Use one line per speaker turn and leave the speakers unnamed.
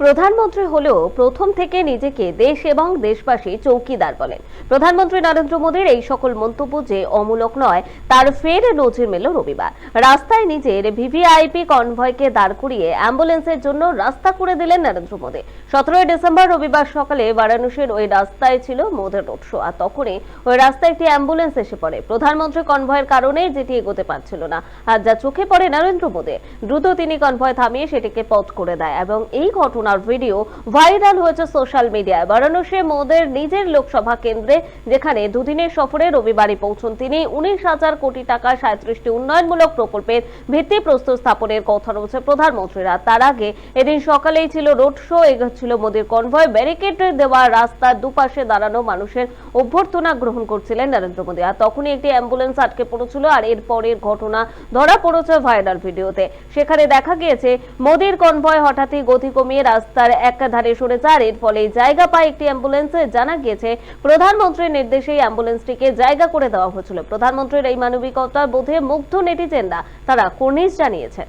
প্রধানমন্ত্রী হলেও প্রথম থেকে নিজেকে দেশ এবং দেশবাসী চৌকিদার বলেন। প্রধানমন্ত্রী নরেন্দ্র মোদীর এই সকল মন্তব্য যে অমূলক নয়, তার ফের নজির মেল রবিবার। রাস্তায় নিজের ভিভিআইপি কনভয়কে দাঁড় করিয়ে অ্যাম্বুলেন্সের জন্য রাস্তা করে দিলেন নরেন্দ্র মোদী। সতেরোই ডিসেম্বর রবিবার সকালে বারাণসীর ওই রাস্তায় ছিল মোদের রোড শো, আর তখনই ওই রাস্তায় একটি অ্যাম্বুলেন্স এসে পড়ে। প্রধানমন্ত্রী কনভয়ের কারণে যেটি এগোতে পারছিল না, আর যা চোখে পড়ে নরেন্দ্র মোদী দ্রুত তিনি কনভয় থামিয়ে সেটিকে পথ করে দেয় এবং এই ঘটনার ভিডিও ভাইরাল হয়েছে সোশ্যাল মিডিয়ায়। বারাণসী মোদের নিজের লোকসভা কেন্দ্রে, যেখানে দুদিনের সফরে রবিবারই পৌঁছন তিনি। উনিশ হাজার কোটি টাকা সাঁত্রিশটি উন্নয়নমূলক প্রকল্পের ভিত্তি প্রস্তুত স্থাপনের কথা রয়েছে প্রধানমন্ত্রীরা। তার আগে এদিন সকালেই ছিল রোড শো, এগোচ্ছিল মোদীর কনভয়, ব্যারিকেড দেওয়া রাস্তার দুপাশে দাঁড়ানো মানুষের অভ্যর্থনা গ্রহণ করছিলেন নরেন্দ্র মোদী। আর তখনই একটি অ্যাম্বুলেন্স আটকে পড়েছিল আর এর পরের ঘটনা ধরা পড়েছে ভাইরাল ভিডিওতে। সেখানে দেখা গিয়েছে, মোদীর কনভয় হঠাৎই গতি কমিয়ে রাস্তার একাধারে সরে যায়। এর ফলে জায়গা পায় একটি অ্যাম্বুলেন্সে। জানা গিয়েছে, প্রধানমন্ত্রীর নির্দেশে অ্যাম্বুলেন্সটিকে জায়গা করে দেওয়া হয়েছিল। প্রধানমন্ত্রীর এই মানবিকতার বোধে মুগ্ধ নেটিজেনরা। তারা কর্নিশ জানিয়েছেন।